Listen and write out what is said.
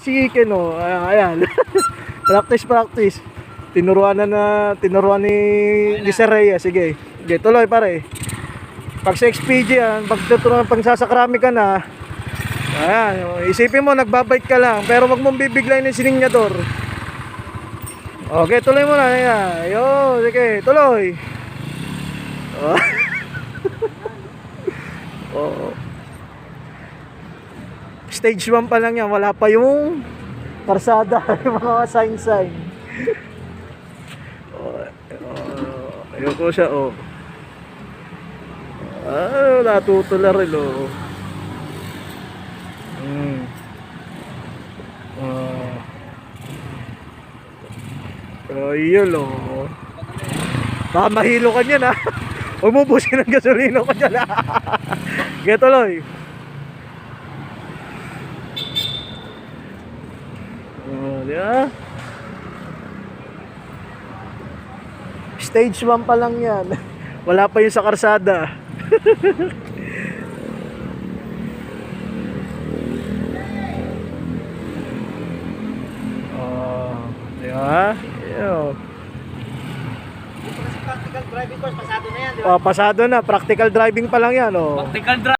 si Ken oh. Ayan, ayan. practice, practice. Tinuruan na na, tinuruan ni, ni Sir Reyes. Sige. Sige, tuloy pare. Pag sa XPG yan, pag tuturuan, pag sasakrami ka na, ayan, oh, isipin mo, nagbabike ka lang, pero wag mong bibiglayin ng sininyador. Okay, tuloy mo na. Ayan. Yo, sige, tuloy. Oh. Oo. Stage 1 pa lang yan, wala pa yung karsada, yung mga sign-sign. Oh, oh, ayoko siya, oh. Ah, natutula rin, oh. Mm. Ah. Oh, yun, oh. Baka mahilo ka niyan, ha? Huwag mo busin ng gasolino ka dyan, ha? Get tuloy. Di ba? Stage 1 pa lang yan. Wala pa yung sa karsada. oh, di ba? Yo. Practical driving course, pasado na yan, di Oh, pasado na. Practical driving pa lang yan, oh. Practical drive.